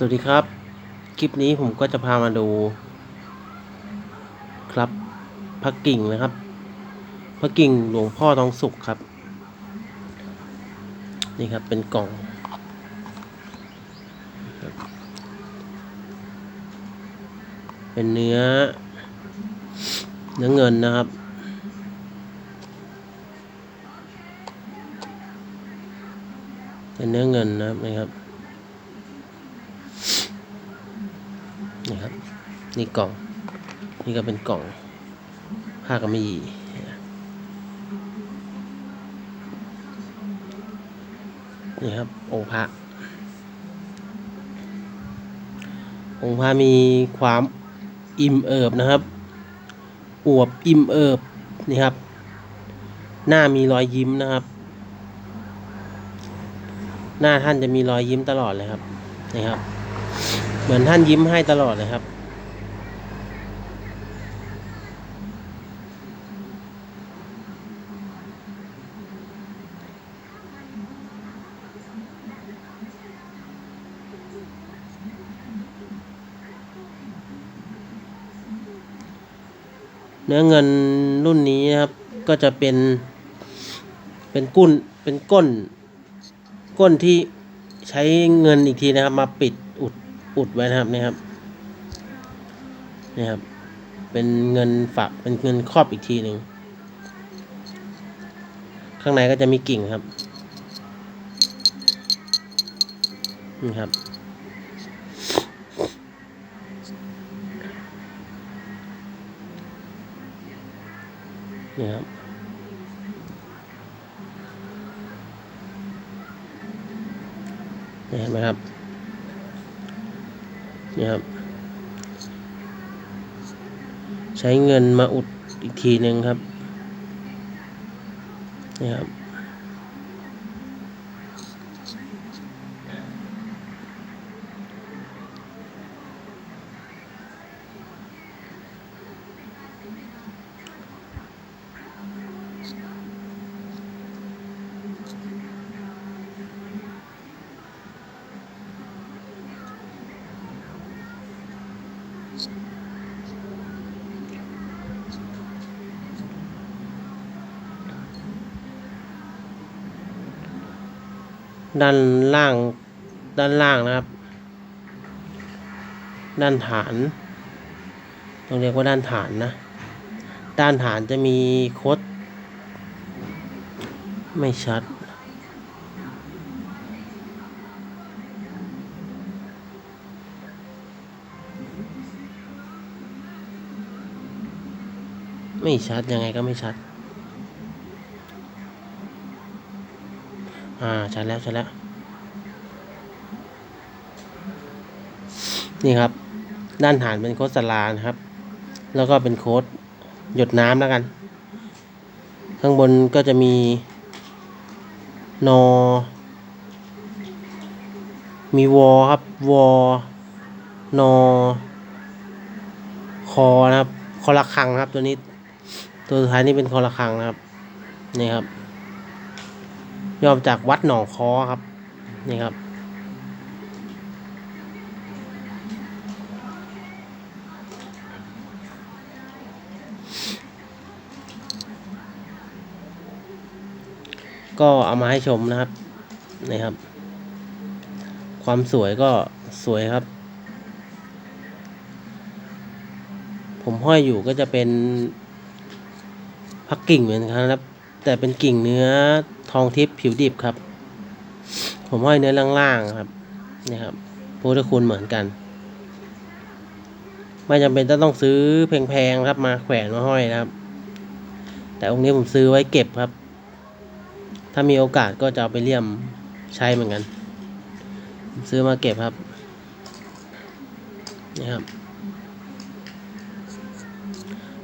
สวัสดีครับ คลิปนี้ผมก็จะพามาดู ครับพระกิ่งนะครับ พระกิ่งหลวงพ่อทองสุขครับ นี่ครับเป็นกล่องเป็นเนื้อ เนื้อเงินนะครับ เป็นเนื้อเงินนะครับนี่ครับ นี่ครับ นี่กล่อง นี่ก็เป็นกล่อง ผ้ากำมะหยี่นี่ครับองค์พระองค์พระมีความอิ่มเอิบนะครับ อวบอิ่มเอิบนี่ครับ หน้ามีรอยยิ้มนะครับ หน้าท่านจะมีรอยยิ้มตลอดเลยครับ นี่ครับ เหมือนท่านยิ้มให้ตลอดเลยครับ เนื้อเงินรุ่นนี้นะครับ ก็จะเป็น เป็นกุ้นเป็นก้น ก้นที่ใช้เงินอีกทีนะครับมาปิด อุดไว้นะครับนี่ครับนี่ครับ เป็นเงินฝากเป็นเงินครอบอีกทีหนึ่งข้างในก็จะมีกิ่งครับนี่ครับ นี่ครับ นี่เห็นไหมครับ นะครับ ใช้เงินมาอุดอีกทีหนึ่งครับนี่ครับ ด้านล่างด้านล่างนะครับ ด้านฐานต้องเรียกว่าด้านฐานนะ ด้านฐานจะมีโคด ไม่ชัด ไม่ชัดยังไงก็ไม่ชัด อ่าชัดแล้วชัดแล้ว นี่ครับ ด้านฐานเป็นโค้ดสลานะครับ แล้วก็เป็นโค้ดหยดน้ำแล้วกัน ข้างบนก็จะมีนอ มีวอครับ วอนอ คอนะครับ คอระคังครับตัวนี้ ตัวสุดท้ายนี่เป็นคอระคังนะครับ นี่ครับ ย่อมจากวัดหนองคอครับ นี่ครับ ก็เอามาให้ชมนะครับ นี่ครับ ความสวยก็สวยครับ ผมห้อยอยู่ก็จะเป็นพักกิ่งเหมือนกันครับ แต่เป็นกิ่งเนื้อ ทองทิพย์ผิวดิบครับ ผมห้อยเนื้อล่างๆครับนี่ครับพุทธคุณเหมือนกัน ไม่จำเป็นต้องซื้อแพงๆครับมาแขวนมาห้อยนะครับ แต่องค์นี้ผมซื้อไว้เก็บครับ ถ้ามีโอกาสก็จะเอาไปเลี่ยมใช้เหมือนกัน ซื้อมาเก็บครับนี่ครับ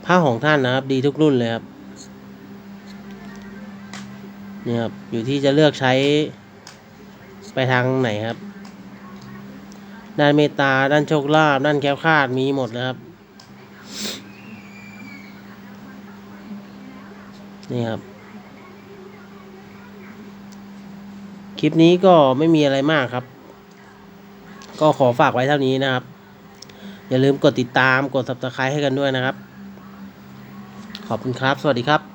ผ้าของท่านนะครับ ดีทุกรุ่นเลยครับ นี่ครับอยู่ที่จะเลือกใช้ไปทางไหนครับ ด้านเมตตา ด้านโชคลาภด้านแคล้วคาดมีหมดเลยครับ นี่ครับ คลิปนี้ก็ไม่มีอะไรมากครับ ก็ขอฝากไว้เท่านี้นะครับ อย่าลืมกดติดตามกด subscribe ให้กันด้วยนะครับ ขอบคุณครับ สวัสดีครับ